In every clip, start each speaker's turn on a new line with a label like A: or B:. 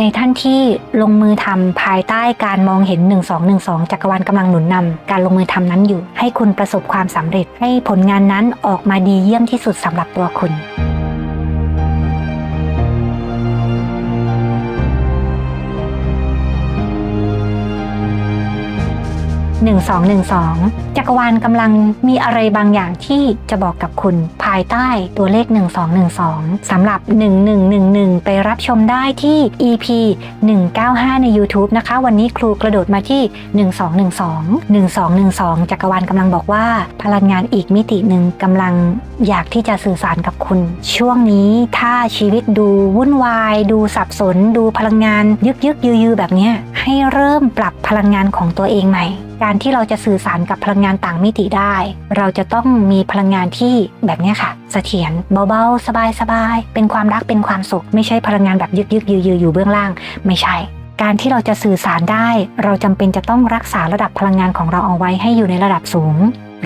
A: ในท่านที่ลงมือทำภายใต้การมองเห็น 1212 จักรวาลกำลังหนุนนำการลงมือทำนั้นอยู่ ให้คุณประสบความสำเร็จให้ผลงานนั้นออกมาดีเยี่ยมที่สุดสำหรับตัวคุณ 1212 จักรวาลกำลังมีอะไรบางอย่างที่จะบอกกับคุณภายใต้ตัวเลข 1212 สำหรับ 1111 ไปรับชมได้ที่ EP 195 ใน YouTube นะคะ วันนี้ครูกระโดดมาที่ 1212 1212 จักรวาลกำลังบอกว่า พลังงานอีกมิติหนึ่งกำลังอยากที่จะสื่อสารกับคุณ ช่วงนี้ถ้าชีวิตดูวุ่นวาย ดูสับสน ดูพลังงาน ยึกยึกยือยือแบบนี้ให้เริ่มปรับพลังงานของตัวเองใหม่ การที่เราจะสื่อสารกับพลังงานต่างมิติได้ เราจะต้องมีพลังงานที่แบบนี้ค่ะเสถียรเบาๆ สบายๆ เป็นความรักเป็นความสุข ไม่ใช่พลังงานแบบยึกยึกยือยืออยู่เบื้องล่าง ไม่ใช่ การที่เราจะสื่อสารได้ เราจำเป็นจะต้องรักษาระดับพลังงานของเราเอาไว้ให้อยู่ในระดับสูง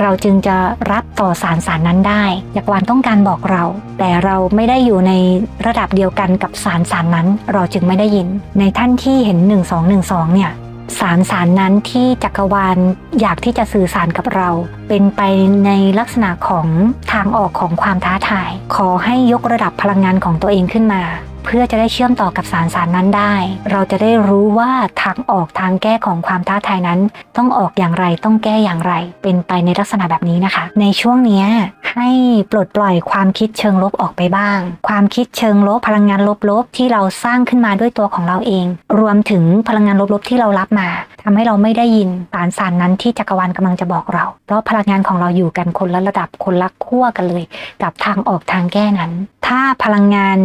A: เราจึงจะรับต่อสารสารนั้นได้จักรวาลต้องการบอกเรา แต่เราไม่ได้อยู่ในระดับเดียวกันกับสารสารนั้น เราจึงไม่ได้ยิน ในท่านที่เห็น 1212 เนี่ย สารสารนั้นที่จักรวาลอยากที่จะสื่อสารกับเรา เป็นไปในลักษณะของทางออกของความท้าทาย ขอให้ยกระดับพลังงานของตัวเองขึ้นมา พื่อจะได้เชื่อมต่อกับสารสารนั้นได้ เราจะได้รู้ว่าทางออกทางแก้ของความท้าทายนั้น ต้องออกอย่างไรต้องแก้อย่างไร เป็นไปในลักษณะแบบนี้นะคะ ในช่วงนี้ให้ปลดปล่อยความคิดเชิงลบออกไปบ้าง ความคิดเชิงลบพลังงานลบๆที่เราสร้างขึ้นมาด้วยตัวของเราเอง รวมถึงพลังงานลบๆที่เรารับมาทำให้เราไม่ได้ยินสารสารนั้นที่จักรวาลกำลังจะบอกเรา เพราะพลังงานของเราอยู่กันคนละระดับคนละขั้วกันเลย กับทางออกทางแก้นั้น ถ้าพลังงาน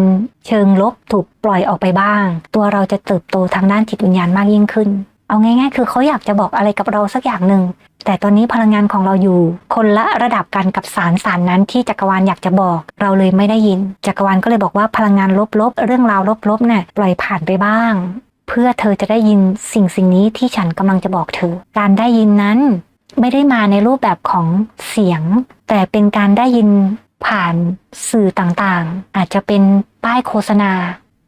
A: เชิงลบถูกปล่อยออกไปบ้าง ตัวเราจะเติบโตทางด้านจิตวิญญาณมากยิ่งขึ้น เอาง่าย ๆ คือเขาอยากจะบอกอะไรกับเราสักอย่างหนึ่ง แต่ตอนนี้พลังงานของเราอยู่ คนละระดับกันกับสารสารนั้นที่จักรวาลอยากจะบอก เราเลยไม่ได้ยิน จักรวาลก็เลยบอกว่าพลังงานลบๆเรื่องราวลบๆเนี่ยปล่อยผ่านไปบ้าง เพื่อเธอจะได้ยินสิ่งสิ่งนี้ที่ฉันกำลังจะบอกเธอ การได้ยินนั้นไม่ได้มาในรูปแบบของเสียง แต่เป็นการได้ยิน ผ่านสื่อต่างๆ อาจจะเป็นป้ายโฆษณา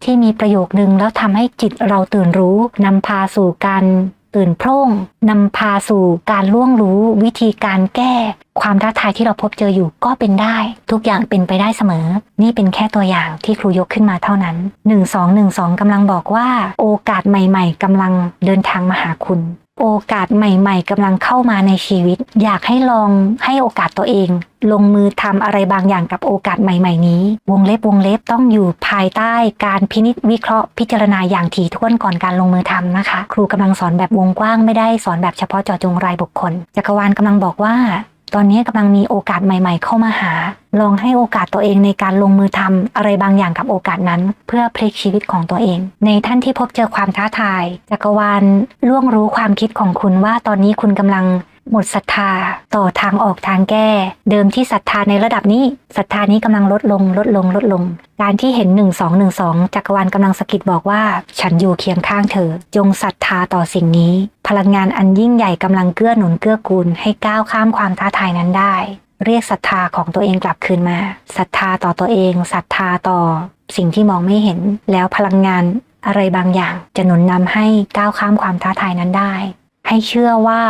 A: ที่มีประโยคนึงแล้วทำให้จิตเราตื่นรู้นำพาสู่การตื่นโพร่งนำพาสู่การล่วงรู้วิธีการแก้ ความท้าทายที่เราพบเจออยู่ก็เป็นได้ ทุกอย่างเป็นไปได้เสมอ นี่เป็นแค่ตัวอย่างที่ครูยกขึ้นมาเท่านั้น 1212กำลังบอกว่า โอกาสใหม่ ๆกำลังเดินทางมาหาคุณ โอกาสใหม่ ๆกำลังเข้ามาในชีวิต อยากให้ลองให้โอกาสตัวเอง ลงมือทำอะไรบางอย่างกับโอกาสใหม่ ๆ นี้ วงเล็บวงเล็บต้องอยู่ภายใต้การพินิจวิเคราะห์พิจารณาอย่างถี่ถ้วนก่อนการลงมือทำนะคะ ครูกำลังสอนแบบวงกว้างไม่ได้สอนแบบเฉพาะเจาะจงรายบุคคลจักรวาลกำลังบอกว่า ตอนนี้กำลังมีโอกาสใหม่ ๆ เข้ามาหา ลองให้โอกาสตัวเองในการลงมือทำอะไรบางอย่างกับโอกาสนั้น เพื่อพลิกชีวิตของตัวเอง ในท่านที่พบเจอความท้าทายจักรวาลล่วงรู้ความคิดของคุณว่าตอนนี้คุณกำลัง หมดศรัทธาต่อทางออกทางแก้ เดิมที่ศรัทธาในระดับนี้ศรัทธานี้กำลังลดลงลดลงลดลง การที่เห็น 1212จักรวาลกำลังสะกิดบอกว่า ฉันอยู่เคียงข้างเธอ จงศรัทธาต่อสิ่งนี้ พลังงานอันยิ่งใหญ่กำลังเกื้อหนุนเกื้อกูลให้ก้าวข้ามความท้าทายนั้นได้ เรียกศรัทธาของตัวเองกลับคืนมาศรัทธาต่อตัวเองศรัทธาต่อ สิ่งที่มองไม่เห็น แล้วพลังงานอะไรบางอย่างจะหนุนนำให้ก้าวข้ามความท้าทายนั้นได้ ให้เชื่อว่า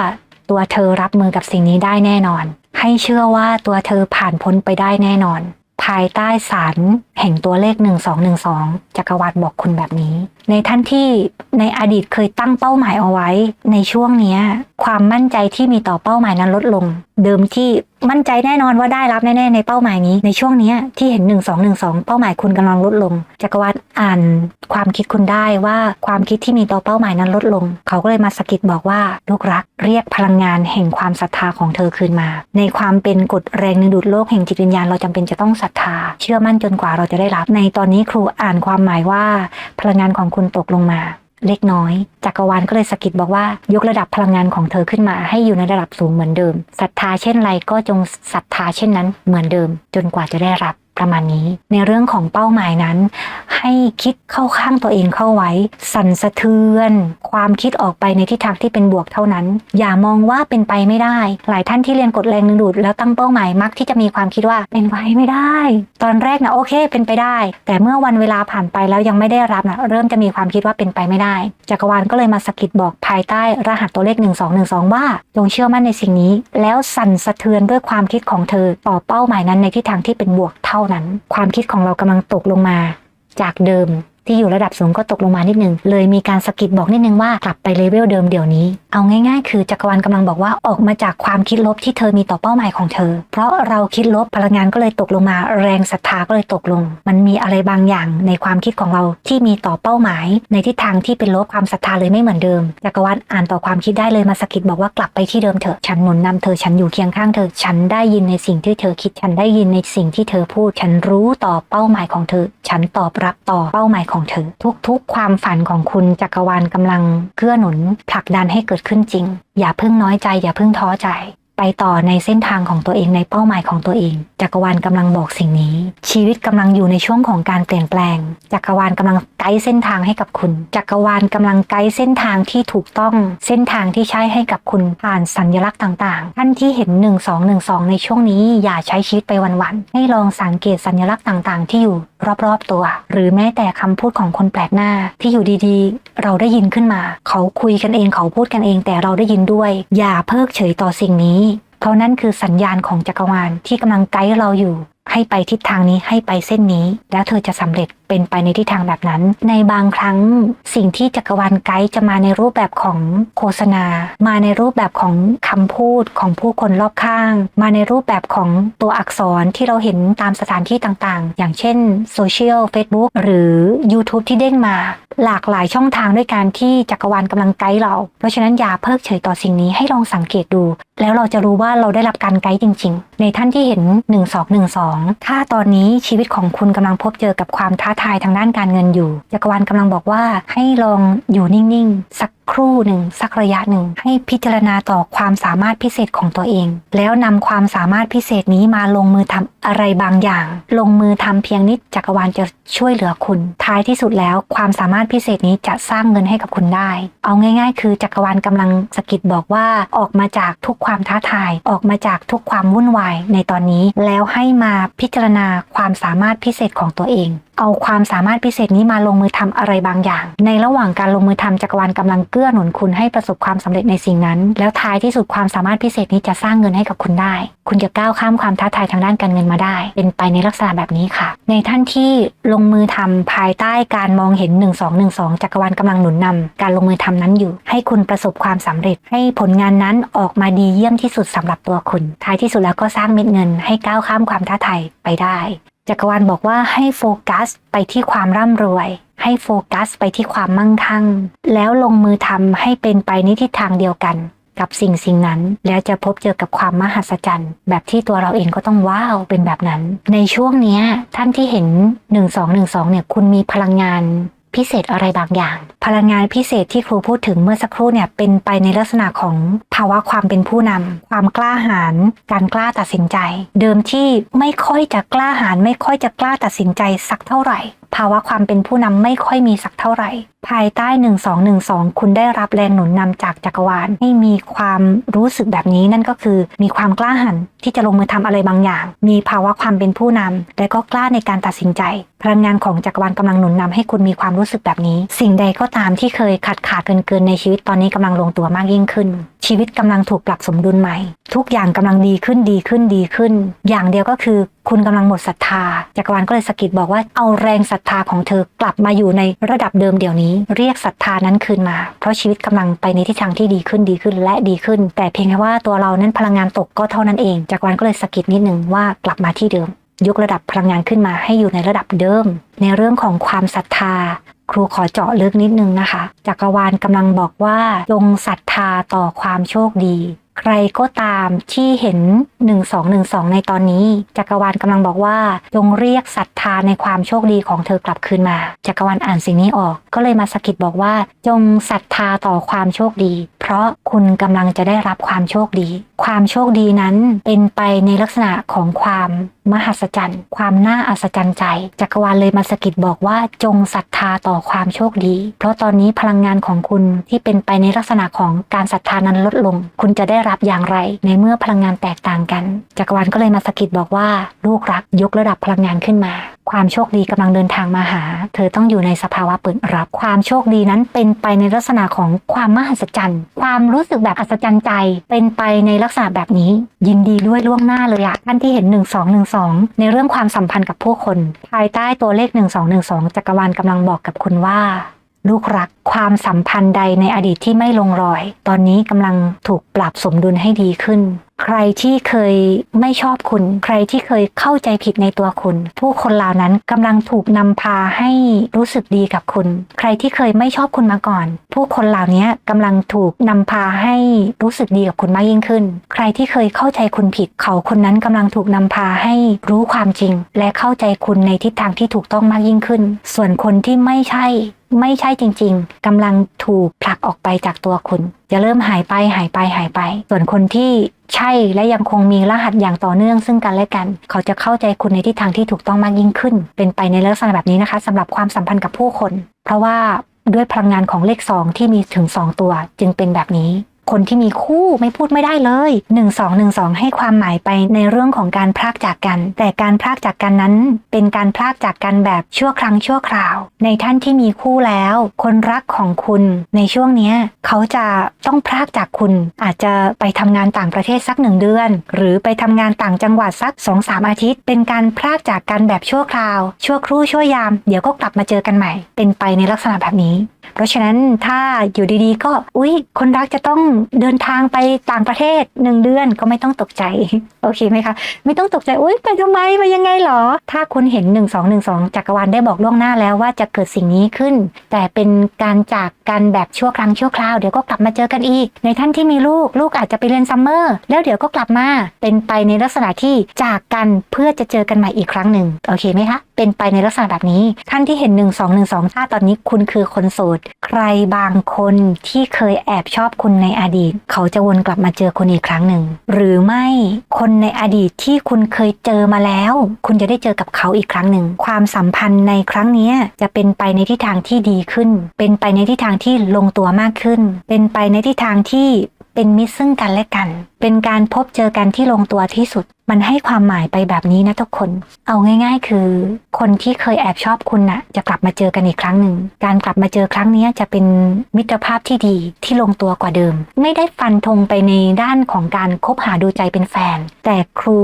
A: ตัวเธอรับมือกับสิ่งนี้ได้แน่นอน ให้เชื่อว่าตัวเธอผ่านพ้นไปได้แน่นอน ภายใต้สารแห่งตัวเลข 1212 จักรวาลบอกคุณแบบนี้ ในท่านที่ในอดีตเคยตั้งเป้าหมายเอาไว้ ในช่วงนี้ความมั่นใจที่มีต่อเป้าหมายนั้นลดลง เดิมที่มั่นใจแน่นอนว่าได้รับแน่ๆในเป้าหมายนี้ ในช่วงนี้ที่เห็น 1212 เป้าหมายคุณกำลังลดลง จักรวาลอ่านความคิดคุณได้ว่าความคิดที่มีต่อเป้าหมายนั้นลดลง เขาก็เลยมาสะกิดบอกว่าลูกรักเรียกพลังงานแห่งความศรัทธาของเธอคืนมา ในความเป็นกฎแรงดึงดูดโลกแห่งจิตวิญญาณเราจำเป็นจะต้องศรัทธา เชื่อมั่นจนกว่าเราจะได้รับ ในตอนนี้ครูอ่านความหมายว่า พลังงานของคุณตกลงมา เล็กน้อย จักรวาลก็เลยสกิดบอกว่ายกระดับพลังงานของเธอขึ้นมา ให้อยู่ในระดับสูงเหมือนเดิมศรัทธาเช่นไรก็จงศรัทธาเช่นนั้นเหมือนเดิม จนกว่าจะได้รับ ประมาณนี้ ในเรื่องของเป้าหมายนั้น ให้คิดเข้าข้างตัวเองเข้าไว้ สั่นสะเทือน ความคิดออกไปในทิศทางที่เป็นบวกเท่านั้น อย่ามองว่าเป็นไปไม่ได้ หลายท่านที่เรียนกฎแรงดึงดูดแล้วตั้งเป้าหมายมักที่จะมีความคิดว่าเป็นไปไม่ได้ ตอนแรกนะโอเค เป็นไปได้ แต่เมื่อวันเวลาผ่านไปแล้วยังไม่ได้รับนะเริ่มจะมีความคิดว่าเป็นไปไม่ได้ จักรวาลก็เลยมาสะกิดบอกภายใต้รหัสตัวเลข 1212 ว่าจงเชื่อมั่นในสิ่งนี้ แล้วสั่นสะเทือนด้วยความคิดของเธอต่อเป้าหมายนั้นในทิศทางที่เป็นบวกเท่านั้น ความคิดของเรากำลังตกลงมา จากเดิมที่อยู่ระดับสูงก็ตกลงมานิดนึงเลยมีการสกิดบอกนิดนึงว่ากลับไปเลเวลเดิมเดี๋ยวนี้ เอาง่ายๆ คือจักรวาลกำลังบอกว่าออกมาจากความคิดลบที่เธอมีต่อเป้าหมายของเธอ เพราะเราคิดลบพลังงานก็เลยตกลงมา แรงศรัทธาก็เลยตกลง มันมีอะไรบางอย่างในความคิดของเราที่มีต่อเป้าหมาย ในทิศทางที่เป็นลบความศรัทธาเลยไม่เหมือนเดิมจักรวาลอ่านต่อความคิดได้เลยมาสกิดบอกว่ากลับไปที่เดิมเถอะฉันหนุนนำเธอฉันอยู่เคียงข้างเธอ ฉันได้ยินในสิ่งที่เธอคิดฉันได้ยินในสิ่งที่เธอพูด ฉันรู้ต่อเป้าหมายของเธอ ฉันตอบรับต่อเป้าหมายของเธอ ทุกๆ ความฝันของคุณจักรวาลกำลังเกื้อหนุนผลักดันให้เกิดขึ้นจริง อย่าเพิ่งน้อยใจ อย่าเพิ่งท้อใจ ไปต่อในเส้นทางของตัวเองในเป้าหมายของตัวเอง จักรวาลกำลังบอกสิ่งนี้ ชีวิตกำลังอยู่ในช่วงของการเปลี่ยนแปลง จักรวาลกำลังไกด์เส้นทางให้กับคุณ จักรวาลกำลังไกด์เส้นทางที่ถูกต้อง เส้นทางที่ใช้ให้กับคุณผ่านสัญลักษณ์ต่างๆ ท่านที่เห็น 1 2 1 2 ในช่วงนี้ อย่าใช้ชีวิตไปวันๆให้ลองสังเกตสัญลักษณ์ต่างๆ ที่อยู่ รอบๆตัว หรือแม้แต่คำพูดของคนแปลกหน้า ที่อยู่ดีๆ เราได้ยินขึ้นมา เขาคุยกันเองเขาพูดกันเองแต่เราได้ยินด้วย อย่าเพิกเฉยต่อสิ่งนี้ เพราะนั่นคือสัญญาณของจักรวาลที่กำลังไกด์เราอยู่ ให้ไปทิศทางนี้ให้ไปเส้นนี้ แล้วเธอจะสำเร็จเป็นไปในทิศทางแบบนั้น ในบางครั้งสิ่งที่จักรวาลไกด์จะมาในรูปแบบของโฆษณา มาในรูปแบบของคำพูดของผู้คนรอบข้าง มาในรูปแบบของตัวอักษรที่เราเห็นตามสถานที่ต่างๆ อย่างเช่นโซเชียล Facebook หรือ YouTube ที่เด้งมาหลากหลายช่องทางด้วยการที่จักรวาลกำลังไกด์เรา เพราะฉะนั้นอย่าเพิกเฉยต่อสิ่งนี้ให้ลองสังเกตดู แล้วเราจะรู้ว่าเราได้รับการไกด์จริง ๆ ในท่านที่เห็น 1212 ถ้าตอนนี้ชีวิตของคุณกำลังพบเจอกับความท้าทายทางด้านการเงินอยู่ จักรวาลกำลังบอกว่าให้ลองอยู่นิ่งๆสัก ครู่หนึ่งสักระยะหนึ่ง ให้พิจารณาต่อความสามารถพิเศษของตัวเอง แล้วนำความสามารถพิเศษนี้มาลงมือทำอะไรบางอย่าง ลงมือทำเพียงนิดจักรวาลจะช่วยเหลือคุณ ท้ายที่สุดแล้วความสามารถพิเศษนี้จะสร้างเงินให้กับคุณได้ เอาง่าย ๆ คือจักรวาลกำลังสกิดบอกว่าออกมาจากทุกความท้าทาย ออกมาจากทุกความวุ่นวายในตอนนี้ แล้วให้มาพิจารณาความสามารถพิเศษของตัวเอง เอาความสามารถพิเศษนี้มาลงมือทำอะไรบางอย่าง ในระหว่างการลงมือทำจักรวาลกำลังเกื้อหนุนคุณให้ประสบความสำเร็จในสิ่งนั้น แล้วท้ายที่สุดความสามารถพิเศษนี้จะสร้างเงินให้กับคุณได้ คุณจะก้าวข้ามความท้าทายทางด้านการเงินมาได้ เป็นไปในลักษณะแบบนี้ค่ะ ในท่านที่ลงมือทำภายใต้การมองเห็น 1212 จักรวาลกำลังหนุนนำการลงมือทำนั้นอยู่ ให้คุณประสบความสำเร็จ ให้ผลงานนั้นออกมาดีเยี่ยมที่สุดสำหรับตัวคุณ ท้ายที่สุดแล้วก็สร้างเม็ดเงินให้ก้าวข้ามความท้าทายไปได้ จักรวาลบอกว่าให้โฟกัสไปที่ความร่ำรวย ให้โฟกัสไปที่ความมั่งคั่ง แล้วลงมือทำให้เป็นไปในทิศทางเดียวกัน กับสิ่งสิ่งนั้น แล้วจะพบเจอกับความมหัศจรรย์ แบบที่ตัวเราเองก็ต้องว้าวเป็นแบบนั้น ในช่วงนี้ท่านที่เห็น 1212เนี่ยคุณมีพลังงาน พิเศษอะไรบางอย่าง พลังงานพิเศษที่ครูพูดถึงเมื่อสักครู่เนี่ยเป็นไปในลักษณะของภาวะความเป็นผู้นำความกล้าหาญการกล้าตัดสินใจ เดิมที่ไม่ค่อยจะกล้าหาญไม่ค่อยจะกล้าตัดสินใจสักเท่าไหร่ ภาวะความเป็นผู้นำไม่ค่อยมีสักเท่าไหร่ ภายใต้ 1212 คุณได้รับแรงหนุนนำจากจักรวาลให้มีความรู้สึกแบบนี้นั่นก็คือ มีความกล้าหาญที่จะลงมือทำอะไรบางอย่าง มีภาวะความเป็นผู้นำและก็กล้าในการตัดสินใจ พลังงานของจักรวาลกำลังหนุนนำให้คุณมีความรู้สึกแบบนี้ สิ่งใดก็ตามที่เคยขาดขาดเกินเกินในชีวิตตอนนี้กำลังลงตัวมากยิ่งขึ้น ชีวิตกำลังถูกปรับสมดุลใหม่ ทุกอย่างกำลังดีขึ้นดีขึ้นดีขึ้น อย่างเดียวก็คือคุณกำลังหมดศรัทธาจักรวาลก็เลยสะกิดบอกว่าเอาแรงศรัทธาของเธอกลับมาอยู่ในระดับเดิมเดี๋ยวนี้ เรียกศรัทธานั้นคืนมา เพราะชีวิตกำลังไปในทิศทางที่ดีขึ้นดีขึ้นและดีขึ้น แต่เพียงแค่ว่าตัวเรานั้นพลังงานตกก็เท่านั้นเองจักรวาลก็เลยสะกิดนิดหนึ่งว่ากลับมาที่เดิม ยกระดับพลังงานขึ้นมาให้อยู่ในระดับเดิม ในเรื่องของความศรัทธา ครูขอเจาะลึกนิดนึงนะคะ จักรวาลกำลังบอกว่าจงศรัทธาต่อความโชคดี ใครก็ตามที่เห็น 1212 ในตอนนี้ จักรวาลกำลังบอกว่า จงเรียกศรัทธาในความโชคดีของเธอกลับคืนมา จักรวาลอ่านสิ่งนี้ออก ก็เลยมาสะกิดบอกว่า จงศรัทธาต่อความโชคดี เพราะคุณกำลังจะได้รับความโชคดี ความโชคดีนั้นเป็นไปในลักษณะของความมหัศจรรย์ ความน่าอัศจรรย์ใจ จักรวาลเลยมาสกิดบอกว่าจงศรัทธาต่อความโชคดี เพราะตอนนี้พลังงานของคุณที่เป็นไปในลักษณะของการศรัทธานั้นลดลง คุณจะได้รับอย่างไร ในเมื่อพลังงานแตกต่างกัน จักรวาลก็เลยมาสกิดบอกว่าลูกรักยกระดับพลังงานขึ้นมา ความโชคดีกำลังเดินทางมาหา เธอต้องอยู่ในสภาวะเปิดรับ ความโชคดีนั้นเป็นไปในลักษณะของความมหัศจรรย์ ความรู้สึกแบบอัศจรรย์ใจ เป็นไปในลักษณะแบบนี้ ยินดีด้วยล่วงหน้าเลยอะท่านที่เห็น 1212 ในเรื่องความสัมพันธ์กับผู้คน ภายใต้ตัวเลข 1212จักรวาลกำลังบอกกับคุณว่าลูกรักความสัมพันธ์ใดในอดีตที่ไม่ลงรอย ตอนนี้กำลังถูกปรับสมดุลให้ดีขึ้น ใครที่เคยไม่ชอบคุณ ใครที่เคยเข้าใจผิดในตัวคุณ ผู้คนเหล่านั้นกำลังถูกนำพาให้รู้สึกดีกับคุณ ใครที่เคยไม่ชอบคุณมาก่อน ผู้คนเหล่านี้กำลังถูกนำพาให้รู้สึกดีกับคุณมากยิ่งขึ้น ใครที่เคยเข้าใจคุณผิด เขาคนนั้นกำลังถูกนำพาให้รู้ความจริง และเข้าใจคุณในทิศทางที่ถูกต้องมากยิ่งขึ้น ส่วนคนที่ไม่ใช่ ไม่ใช่จริง ๆกำลังถูกผลักออกไปจากตัวคุณ จะเริ่มหายไปหายไปหายไป ส่วนคนที่ใช่และยังคงมีรหัสอย่างต่อเนื่องซึ่งกันและกัน เขาจะเข้าใจคุณในทิศทางที่ถูกต้องมากยิ่งขึ้น เป็นไปในลักษณะแบบนี้นะคะสำหรับความสัมพันธ์กับผู้คน เพราะว่าด้วยพลังงานของเลข 2 ที่มีถึง 2 ตัวจึงเป็นแบบนี้ คนที่มีคู่ไม่พูดไม่ได้เลย 1 2 1 2 ให้ความหมายไปในเรื่องของการพรากจากกัน แต่การพรากจากกันนั้น เป็นการพรากจากกันแบบชั่วครั้งชั่วคราว ในท่านที่มีคู่แล้ว คนรักของคุณในช่วงนี้เขาจะต้องพรากจากคุณ อาจจะไปทำงานต่างประเทศสักหนึ่งเดือน หรือไปทำงานต่างจังหวัดสัก2อสามอาทิตย์ เป็นการพรากจากกันแบบชั่วคราว ชั่วครู่ชั่วยาม เดี๋ยวก็กลับมาเจอกันใหม่ เป็นไปในลักษณะแบบนี้เพราะฉะนั้นถ้าอยู่ดีๆ ก็อุ๊ย คนรักจะต้องเดินทางไปต่างประเทศหนึ่งเดือนก็ไม่ต้องตกใจ โอเคไหมคะไม่ต้องตกใจอุ๊ยไปทำไมไปยังไงหรอ ถ้าคุณเห็น 1 2 1 2จักรวาลได้บอกล่วงหน้าแล้วว่าจะเกิดสิ่งนี้ขึ้น แต่เป็นการจากกันแบบชั่วครั้งชั่วคราวเดี๋ยวก็กลับมาเจอกันอีก ในท่านที่มีลูกลูกอาจจะไปเรียนซัมเมอร์แล้วเดี๋ยวก็กลับมาเป็นไปในลักษณะที่จากกันเพื่อจะเจอกันใหม่อีกครั้งหนึ่งโอเคไหมคะเป็นไปในลักษณะแบบนี้ ท่านที่เห็น 1 2 1 2ถ้าตอนนี้คุณคือคนโสด ใครบางคนที่เคยแอบชอบคุณในอดีต เขาจะวนกลับมาเจอคุณอีกครั้งหนึ่ง หรือไม่คนในอดีตที่คุณเคยเจอมาแล้ว คุณจะได้เจอกับเขาอีกครั้งหนึ่ง ความสัมพันธ์ในครั้งนี้จะเป็นไปในทิศทางที่ดีขึ้น เป็นไปในทิศทางที่ลงตัวมากขึ้น เป็นไปในทิศทางที่ เป็นมิตรซึ่งกันและกัน เป็นการพบเจอกันที่ลงตัวที่สุด มันให้ความหมายไปแบบนี้นะทุกคน เอาง่าย ๆ คือ คนที่เคยแอบชอบคุณน่ะ จะกลับมาเจอกันอีกครั้งหนึ่ง การกลับมาเจอครั้งนี้จะเป็นมิตรภาพที่ดีที่ลงตัวกว่าเดิม ไม่ได้ฟันธงไปในด้านของการคบหาดูใจเป็นแฟน แต่ครู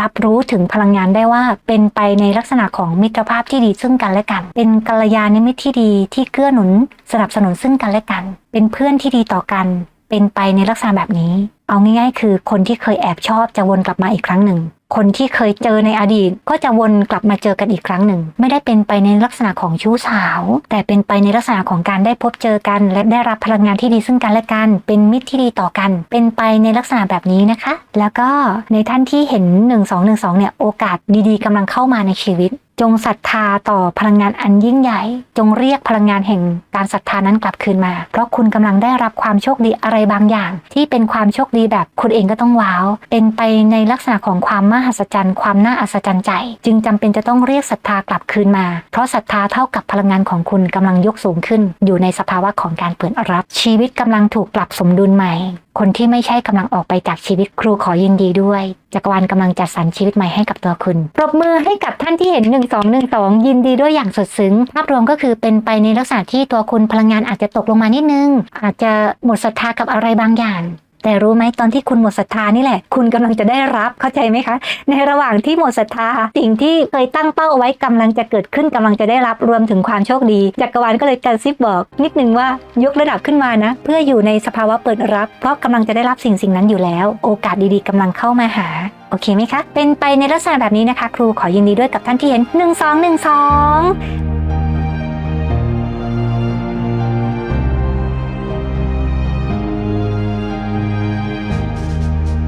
A: รับรู้ถึงพลังงานได้ว่าเป็นไปในลักษณะของมิตรภาพที่ดีซึ่งกันและกัน เป็นกัลยาณมิตรที่ดีที่เกื้อหนุน สนับสนุนซึ่งกันและกัน เป็นเพื่อนที่ดีต่อกัน เป็นไปในลักษณะแบบนี้ เอาง่ายๆ คือคนที่เคยแอบชอบจะวนกลับมาอีกครั้งหนึ่ง คนที่เคยเจอในอดีต ก็จะวนกลับมาเจอกันอีกครั้งหนึ่ง ไม่ได้เป็นไปในลักษณะของชู้สาว แต่เป็นไปในลักษณะของการได้พบเจอกัน และได้รับพลังงานที่ดีซึ่งกันและกัน เป็นมิตรที่ดีต่อกัน เป็นไปในลักษณะแบบนี้นะคะ แล้วก็ในท่านที่เห็น 1212เนี่ยโอกาสดีๆกำลังเข้ามาในชีวิต จงศรัทธาต่อพลังงานอันยิ่งใหญ่ จงเรียกพลังงานแห่งการศรัทธานั้นกลับคืนมา เพราะคุณกำลังได้รับความโชคดีอะไรบางอย่าง ที่เป็นความโชคดีแบบคุณเองก็ต้องว้าว เป็นไปในลักษณะของความมหัศจรรย์ ความน่าอัศจรรย์ใจ จึงจำเป็นจะต้องเรียกศรัทธากลับคืนมา เพราะศรัทธาเท่ากับพลังงานของคุณกำลังยกสูงขึ้น อยู่ในสภาวะของการเปิดรับ ชีวิตกำลังถูกปรับสมดุลใหม่ คนที่ไม่ใช่กำลังออกไปจากชีวิตครูขอยินดีด้วย จักรวาลกำลังจัดสรรชีวิตใหม่ให้กับตัวคุณ ปรบมือให้กับท่านที่เห็น 1 2 1 2 ยินดีด้วยอย่างสดซึ้ง ภาพรวมก็คือเป็นไปในลักษณะที่ตัวคุณพลังงานอาจจะตกลงมานิดนึง อาจจะหมดศรัทธากับอะไรบางอย่าง แต่รู้ไหมตอนที่คุณหมดศรัทธานี่แหละ คุณกำลังจะได้รับเข้าใจไหมคะ ในระหว่างที่หมดศรัทธาสิ่งที่เคยตั้งเป้าเอาไว้กำลังจะเกิดขึ้นกำลังจะได้รับรวมถึงความโชคดีจักรวาลก็เลยกระซิบบอก นิดนึงว่ายกระดับขึ้นมานะ เพื่ออยู่ในสภาวะเปิดรับ เพราะกำลังจะได้รับสิ่งสิ่งนั้นอยู่แล้ว โอกาสดีๆกำลังเข้ามาหาโอเคไหมคะเป็นไปในลักษณะแบบนี้นะคะ ครูขอยินดีด้วยกับท่านที่เห็น 1 2 1 2